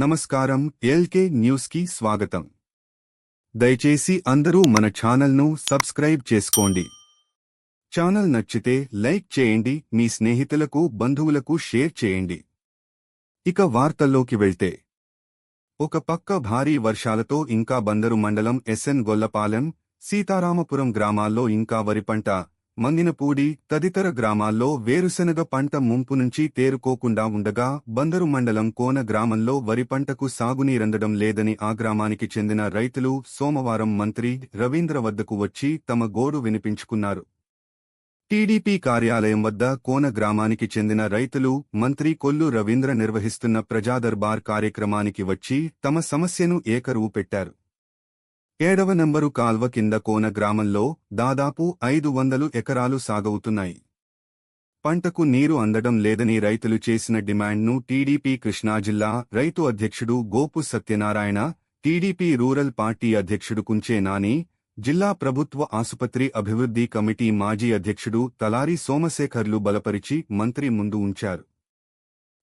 నమస్కారం ఎల్కే న్యూస్కి స్వాగతం. దయచేసి అందరూ మన ఛానల్ను సబ్స్క్రైబ్ చేసుకోండి. ఛానల్ నచ్చితే లైక్ చేయండి మీ స్నేహితులకు బంధువులకు షేర్ చేయండి. ఇక వార్తల్లోకి వెళ్తే. ఒక పక్క భారీ వర్షాలతో ఇంకా బందరు మండలం ఎస్ఎన్ గొల్లపాలెం సీతారామపురం గ్రామాల్లో ఇంకా వరి పంట మంగినపూడి తదితర గ్రామాల్లో వేరుశెనగ పంట ముంపు నుంచి తేరుకోకుండా ఉండగా బందరు మండలం కోన గ్రామంలో వరి పంటకు సాగునీరందడం లేదని ఆ గ్రామానికి చెందిన రైతులు సోమవారం మంత్రి రవీంద్ర వద్దకు వచ్చి తమ గోడు వినిపించుకున్నారు. టీడీపీ కార్యాలయం వద్ద కోన గ్రామానికి చెందిన రైతులు మంత్రి కొల్లు రవీంద్ర నిర్వహిస్తున్న ప్రజాదర్బార్ కార్యక్రమానికి వచ్చి తమ సమస్యను ఏకరువు పెట్టారు ఏడవ నంబరు కాల్వ కింద కోన గ్రామంలో దాదాపు ఐదు వందలు ఎకరాలు సాగవుతున్నాయి. పంటకు నీరు అందడం లేదని రైతులు చేసిన డిమాండ్ను టీడీపీ కృష్ణా జిల్లా రైతు అధ్యక్షుడు Gopu Satyanarayana TDP rural party అధ్యక్షుడు కుంచే నాని జిల్లా ప్రభుత్వ ఆసుపత్రి అభివృద్ధి కమిటీ మాజీ అధ్యక్షుడు తలారి సోమశేఖర్లు బలపరిచి మంత్రి ముందు ఉంచారు.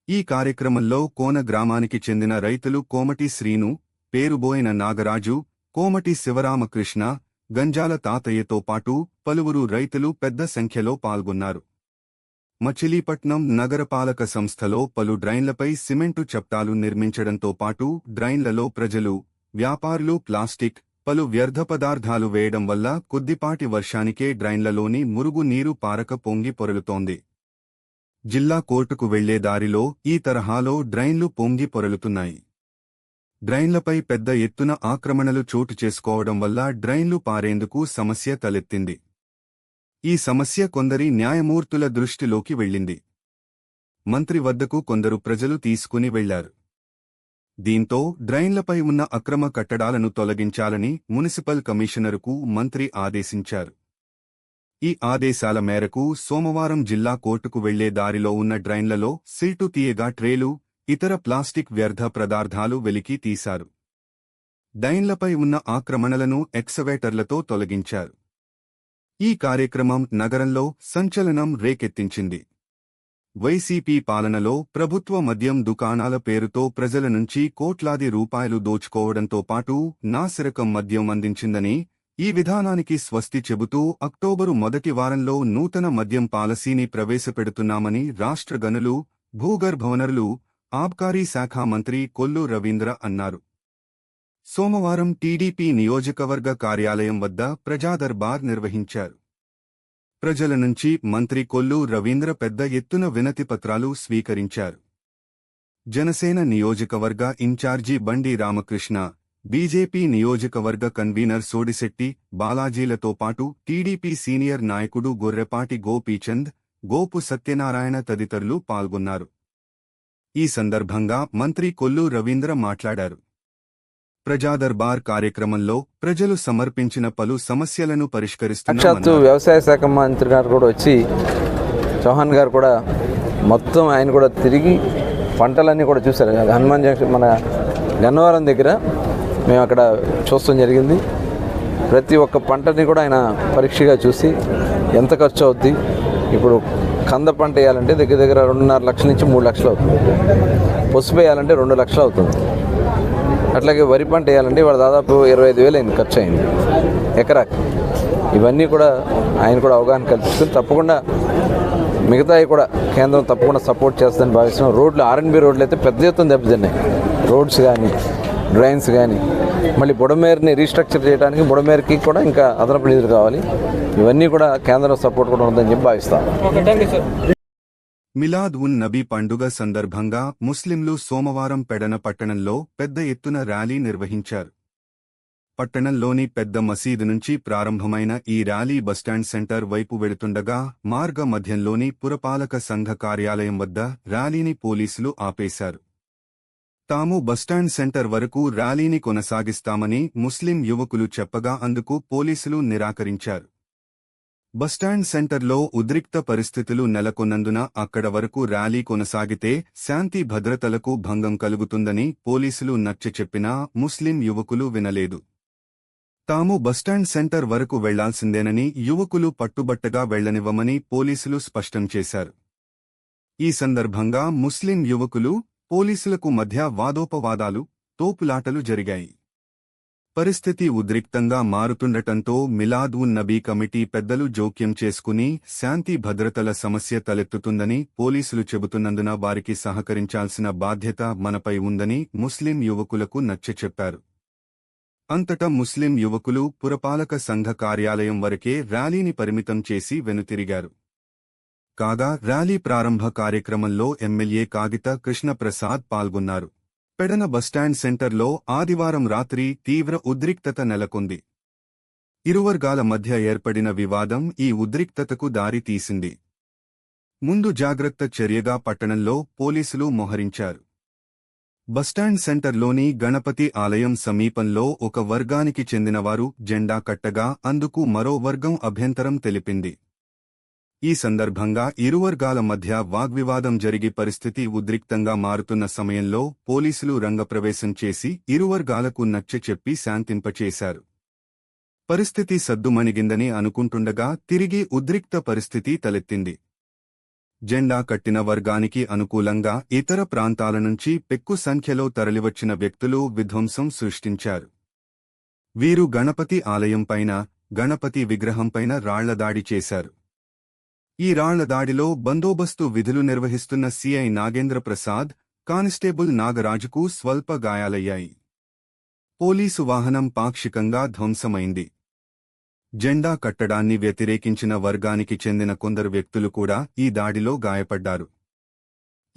ఈ కార్యక్రమంలో కోన గ్రామానికి చెందిన రైతులు కోమటి శ్రీను పేరుబోయిన నాగరాజు కోమటి శివరామకృష్ణ గంజాల తాతయ్యతో పాటు పలువురు రైతులు పెద్ద సంఖ్యలో పాల్గొన్నారు. మచిలీపట్నం నగరపాలక సంస్థలో పలు డ్రైన్లపై సిమెంటు చప్టాలు నిర్మించడంతో పాటు డ్రైన్లలో ప్రజలు వ్యాపారులు ప్లాస్టిక్ పలు వ్యర్థ పదార్థాలు వేయడం వల్ల కొద్దిపాటి వర్షానికే డ్రైన్లలోని మురుగు నీరు పారక పొంగి పొరలుతోంది. జిల్లా కోర్టుకు వెళ్ళే దారిలో ఈ తరహాలో డ్రైన్లు పొంగి పొరలుతున్నాయి. డ్రైన్లపై పెద్ద ఎత్తున ఆక్రమణలు చోటు చేసుకోవడం వల్ల డ్రైన్లు పారేందుకు సమస్య తలెత్తింది. ఈ సమస్య కొందరి న్యాయమూర్తుల దృష్టిలోకి వెళ్ళింది. మంత్రి వద్దకు కొందరు ప్రజలు తీసుకుని వెళ్ళారు దీంతో డ్రైన్లపై ఉన్న అక్రమ కట్టడాలను తొలగించాలని మున్సిపల్ కమిషనరుకు మంత్రి ఆదేశించారు. ఈ ఆదేశాల మేరకు సోమవారం జిల్లా కోర్టుకు వెళ్ళే దారిలో ఉన్న డ్రైన్లలో సిల్టు తీయగా ట్రేలు ఇతర ప్లాస్టిక్ వ్యర్థ పదార్థాలు వెలికి తీశారు. డైన్లపై ఉన్న ఆక్రమణలను ఎక్సవేటర్లతో తొలగించారు. ఈ కార్యక్రమం నగరంలో సంచలనం రేకెత్తించింది. వైసీపీ పాలనలో ప్రభుత్వ మద్యం దుకాణాల పేరుతో ప్రజల నుంచి కోట్లాది రూపాయలు దోచుకోవడంతో పాటు నాసిరకం మద్యం అందించిందని ఈ విధానానికి స్వస్తి చెబుతూ అక్టోబరు మొదటి వారంలో నూతన మద్యం పాలసీని ప్రవేశపెడుతున్నామని రాష్ట్ర గనులు భూగర్భవనరులు ఆబ్కారీ శాఖ మంత్రి కొల్లు రవీంద్ర అన్నారు. సోమవారం టీడీపీ నియోజకవర్గ కార్యాలయం వద్ద ప్రజాదర్బార్ నిర్వహించారు. ప్రజల నుంచి మంత్రి కొల్లు రవీంద్ర పెద్ద ఎత్తున వినతిపత్రాలు స్వీకరించారు. జనసేన నియోజకవర్గ in charge Bandi Ramakrishna BJP నియోజకవర్గ కన్వీనర్ సోడిశెట్టి బాలాజీలతో పాటు టీడీపీ సీనియర్ నాయకుడు గొర్రెపాటి గోపీచంద్ గోపు సత్యనారాయణ తదితరులు పాల్గొన్నారు. ఈ సందర్భంగా మంత్రి కొల్లు రవీంద్ర మాట్లాడారు. ప్రజాదర్బార్ కార్యక్రమంలో ప్రజలు సమర్పించిన పలు సమస్యలను పరిష్కరిస్తున్నారు వ్యవసాయ శాఖ మంత్రి గారు కూడా వచ్చి చౌహాన్ గారు కూడా మొత్తం ఆయన కూడా తిరిగి పంటలన్నీ కూడా చూశారు. హనుమాన్ జంక్షన్ మన గన్నవరం దగ్గర మేము అక్కడ చూస్తాం జరిగింది. ప్రతి ఒక్క పంటని కూడా ఆయన పరీక్షగా చూసి ఎంత ఖర్చు అవుద్ది ఇప్పుడు కంద పంట వేయాలంటే దగ్గర దగ్గర రెండున్నర లక్షల నుంచి మూడు లక్షలు అవుతుంది. పసుపు వేయాలంటే రెండు లక్షలు అవుతుంది. అట్లాగే వరి పంట వేయాలంటే ఇవాళ దాదాపు ఇరవై ఐదు వేలు అయింది ఖర్చు అయింది. ఎకరాకి. ఇవన్నీ కూడా ఆయన కూడా అవగాహన కల్పిస్తుంది తప్పకుండా మిగతావి కూడా కేంద్రం తప్పకుండా సపోర్ట్ చేస్తుందని భావిస్తున్నాం. రోడ్లు ఆర్ఎన్బి రోడ్లు అయితే పెద్ద ఎత్తున దెబ్బతిన్నాయి. రోడ్స్ కానీ డ్రైన్స్ కానీ మళ్ళీ బుడమేరుని రీస్ట్రక్చర్ చేయడానికి బుడమేరుకి కూడా ఇంకా అదనపు నిధులు కావాలి. ఇవన్నీ కూడా కేంద్రం సపోర్ట్ కూడా ఉందని చెప్పి భావిస్తాం. మిలాద్ ఉన్ నబీ పండుగ సందర్భంగా ముస్లింలు సోమవారం పెడన పట్టణంలో పెద్ద ఎత్తున ర్యాలీ నిర్వహించారు. పట్టణంలోని పెద్ద మసీదు నుంచి ప్రారంభమైన ఈ ర్యాలీ బస్టాండ్ సెంటర్ వైపు వెళుతుండగా మార్గ మధ్యంలోని పురపాలక సంఘ కార్యాలయం వద్ద ర్యాలీని పోలీసులు ఆపేశారు. తాము బస్టాండ్ సెంటర్ వరకు ర్యాలీని కొనసాగిస్తామని ముస్లిం యువకులు చెప్పగా అందుకు పోలీసులు నిరాకరించారు. బస్టాండ్ సెంటర్లో ఉద్రిక్త పరిస్థితులు నెలకొన్నందున అక్కడ వరకు ర్యాలీ కొనసాగితే శాంతి భద్రతలకు భంగం కలుగుతుందని పోలీసులు నచ్చచెప్పినా ముస్లిం యువకులు వినలేదు. తాము బస్టాండ్ సెంటర్ వరకు వెళ్ళాల్సిందేనని యువకులు పట్టుబట్టగా వెళ్ళనివ్వమని పోలీసులు స్పష్టం చేశారు. ఈ సందర్భంగా ముస్లిం యువకులు పోలీసులకు మధ్య వాదోపవాదాలు తోపులాటలు జరిగాయి. పరిస్థితి ఉద్రిక్తంగా మారుతుండటంతో మిలాద్ ఉన్ నబీ కమిటీ పెద్దలు జోక్యం చేసుకుని శాంతి భద్రతల సమస్య తలెత్తుతుందని పోలీసులు చెబుతున్నందున వారికి సహకరించాల్సిన బాధ్యత మనపై ఉందని ముస్లిం యువకులకు నచ్చచెప్పారు అంతటా ముస్లిం యువకులు పురపాలక సంఘ కార్యాలయం వరకే ర్యాలీని పరిమితం చేసి వెనుతిరిగారు. కాగా ర్యాలీ ప్రారంభ కార్యక్రమంలో ఎమ్మెల్యే కాగిత కృష్ణప్రసాద్ పాల్గొన్నారు. పెడన బస్టాండ్ సెంటర్లో ఆదివారం రాత్రి తీవ్ర ఉద్రిక్తత నెలకొంది. ఇరువర్గాల మధ్య ఏర్పడిన వివాదం ఈ ఉద్రిక్తతకు దారితీసింది ముందు జాగ్రత్త చర్యగా పట్టణంలో పోలీసులు మోహరించారు. బస్టాండ్ సెంటర్లోని గణపతి ఆలయం సమీపంలో ఒక వర్గానికి చెందినవారు జెండా కట్టగా అందుకు మరో వర్గం అభ్యంతరం తెలిపింది. ఈ సందర్భంగా ఇరువర్గాల మధ్య వాగ్వివాదం జరిగి పరిస్థితి ఉద్రిక్తంగా మారుతున్న సమయంలో పోలీసులు రంగప్రవేశం చేసి ఇరువర్గాలకు నచ్చచెప్పి శాంతింపచేశారు. పరిస్థితి సద్దుమణిగిందని అనుకుంటుండగా తిరిగి ఉద్రిక్త పరిస్థితి తలెత్తింది. జెండా కట్టిన వర్గానికి అనుకూలంగా ఇతర ప్రాంతాల నుంచి పెక్కు సంఖ్యలో తరలివచ్చిన వ్యక్తులు విధ్వంసం సృష్టించారు. వీరు గణపతి ఆలయంపైన గణపతి విగ్రహంపైన రాళ్ళదాడి చేశారు. ఈ రాళ్ళ దాడిలో బందోబస్తు విధులు నిర్వహిస్తున్న సిఐ నాగేంద్ర ప్రసాద్ కానిస్టేబుల్ నాగరాజుకు స్వల్ప గాయాలయ్యాయి. పోలీసు వాహనం పాక్షికంగా ధ్వంసమైంది. జెండా కట్టడాన్ని వ్యతిరేకించిన వర్గానికి చెందిన కొందరు వ్యక్తులు కూడా ఈ దాడిలో గాయపడ్డారు.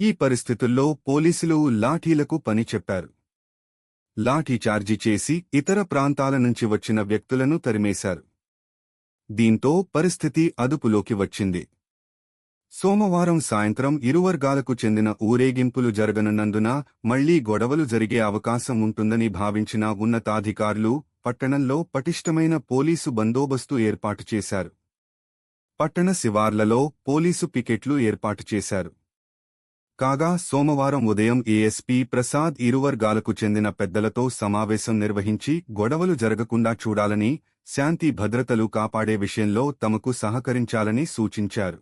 ఈ పరిస్థితుల్లో పోలీసులు లాఠీలకు పని చెప్పారు. లాఠీచార్జీ చేసి ఇతర ప్రాంతాల నుంచి వచ్చిన వ్యక్తులను తరిమేశారు. దీంతో పరిస్థితి అదుపులోకి వచ్చింది. సోమవారం సాయంత్రం ఇరువర్గాలకు చెందిన ఊరేగింపులు జరగనున్నందున మళ్ళీ గొడవలు జరిగే అవకాశం ఉంటుందని భావించిన ఉన్నతాధికారులు పట్టణంలో పటిష్టమైన పోలీసు బందోబస్తు ఏర్పాటు చేశారు. పట్టణ శివార్లలో పోలీసు పికెట్లు ఏర్పాటు చేశారు. కాగా సోమవారం ఉదయం ఏఎస్పీ ప్రసాద్ ఇరువర్గాలకు చెందిన పెద్దలతో సమావేశం నిర్వహించి గొడవలు జరగకుండా చూడాలని శాంతి భద్రతలు కాపాడే విషయంలో తమకు సహకరించాలని సూచించారు.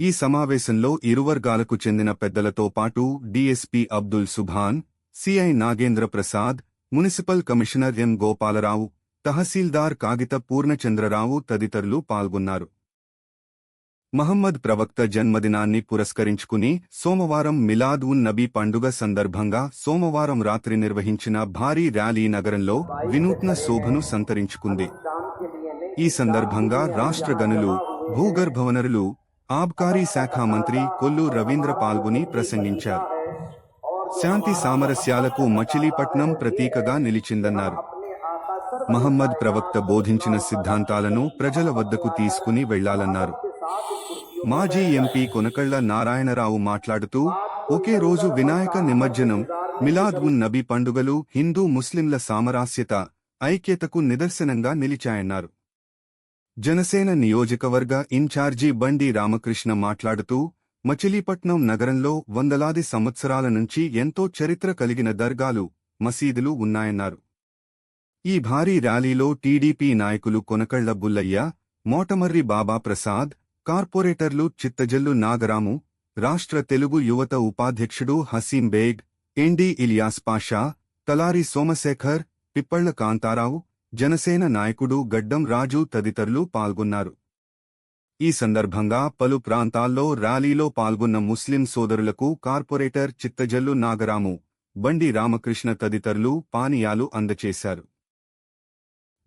ఈ సమావేశంలో ఇరువర్గాలకు చెందిన పెద్దలతో పాటు DSP Abdul Subhan CI Nagendra Prasad municipal commissioner M Gopalarao తహసీల్దార్ కాగిత పూర్ణచంద్రరావు తదితరులు పాల్గొన్నారు. మహమ్మద్ ప్రవక్త జన్మదినాన్ని పురస్కరించుకుని సోమవారం మిలాద్ ఉన్ నబీ పండుగ సందర్భంగా సోమవారం రాత్రి నిర్వహించిన భారీ ర్యాలీ నగరంలో వినూత్న శోభను సంతరించుకుంది. ఈ సందర్భంగా రాష్ట్ర గనులు భూగర్భవనరులు ఆబ్కారీ శాఖ మంత్రి కొల్లు రవీంద్ర పాల్గొని ప్రసంగించారు. శాంతి సామరస్యాలకు మచిలీపట్నం ప్రతీకగా నిలిచిందన్నారు. మహమ్మద్ ప్రవక్త బోధించిన సిద్ధాంతాలను ప్రజల వద్దకు తీసుకుని వెళ్ళాలన్నారు. మాజీ ఎంపీ కొనకళ్ళ నారాయణరావు మాట్లాడుతూ ఒకే రోజు వినాయక నిమజ్జనం మిలాద్ ఉన్ నబీ పండుగలు హిందూ ముస్లింల సామరాస్యత ఐక్యతకు నిదర్శనంగా నిలిచాయన్నారు. జనసేన నియోజకవర్గ ఇన్ఛార్జి బండి రామకృష్ణ మాట్లాడుతూ మచిలీపట్నం నగరంలో వందలాది సంవత్సరాల నుంచి ఎంతో చరిత్ర కలిగిన దర్గాలు మసీదులు ఉన్నాయన్నారు. ఈ భారీ ర్యాలీలో టీడీపీ నాయకులు కొనకళ్ళ బుల్లయ్య మోటమర్రి బాబా ప్రసాద్ కార్పొరేటర్లు చిత్తజల్లు నాగరాము రాష్ట్ర తెలుగు యువత ఉపాధ్యక్షుడు హసీం బేగ్ ఎండి ఇలియాస్ పాషా తలారి సోమశేఖర్ పిప్పళ్ళ కాంతారావు జనసేన నాయకుడు గడ్డం రాజు తదితరులు పాల్గొన్నారు. ఈ సందర్భంగా పలు ప్రాంతాల్లో ర్యాలీలో పాల్గొన్న ముస్లిం సోదరులకు కార్పొరేటర్ చిత్తజల్లు నాగరాము బండి రామకృష్ణ తదితరులు పానీయాలు అందచేశారు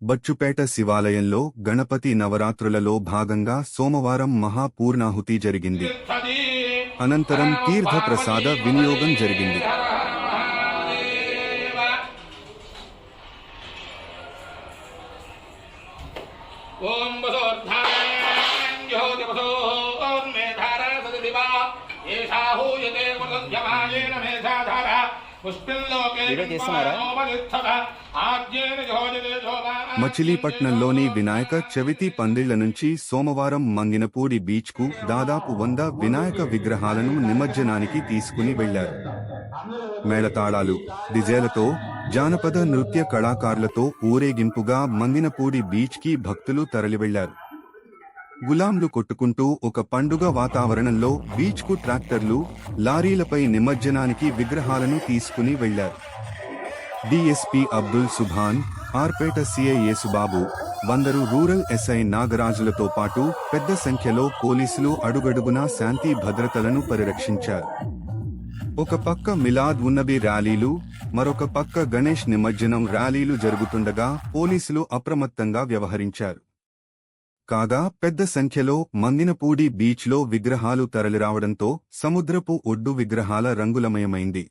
బచ్చుపేట శివాలయంలో గణపతి నవరాత్రులలో భాగంగా సోమవారం మహాపూర్ణాహుతి జరిగింది అనంతరం తీర్థ ప్రసాద వినియోగం జరిగింది వీడియో తీస్తున్నారా? మచిలీపట్నంలోని వినాయక చవితి పందిళ్ళ నుంచి సోమవారం మంగినపూడి బీచ్కు దాదాపు వంద వినాయక విగ్రహాలను నిమజ్జనానికి తీసుకుని వెళ్ళారు మేళతాళాలు డిజేలతో జానపద నృత్య కళాకారులతో ఊరేగింపుగా మంగినపూడి బీచ్కి భక్తులు తరలివెళ్ళారు గులాంలు కొట్టుకుంటూ ఒక పండుగ వాతావరణంలో బీచ్కు ట్రాక్టర్లు లారీలపై నిమజ్జనానికి విగ్రహాలను తీసుకుని వెళ్ళారు డిఎస్పి అబ్దుల్ సుభాన్ ఆర్పేట సిఐ యేసుబాబు వందరు రూరల్ ఎస్ఐ నాగరాజులతో పాటు పెద్ద సంఖ్యలో పోలీసులు అడుగడుగునా శాంతి భద్రతలను పరిరక్షించారు. ఒక పక్క మిలాద్ ఉన్నబి ర్యాలీలు మరొక పక్క గణేష్ నిమజ్జనం ర్యాలీలు జరుగుతుండగా పోలీసులు అప్రమత్తంగా వ్యవహరించారు. కాగా పెద్ద సంఖ్యలో మందినపూడి బీచ్లో విగ్రహాలు తరలిరావడంతో సముద్రపు ఒడ్డు విగ్రహాల రంగులమయమైంది.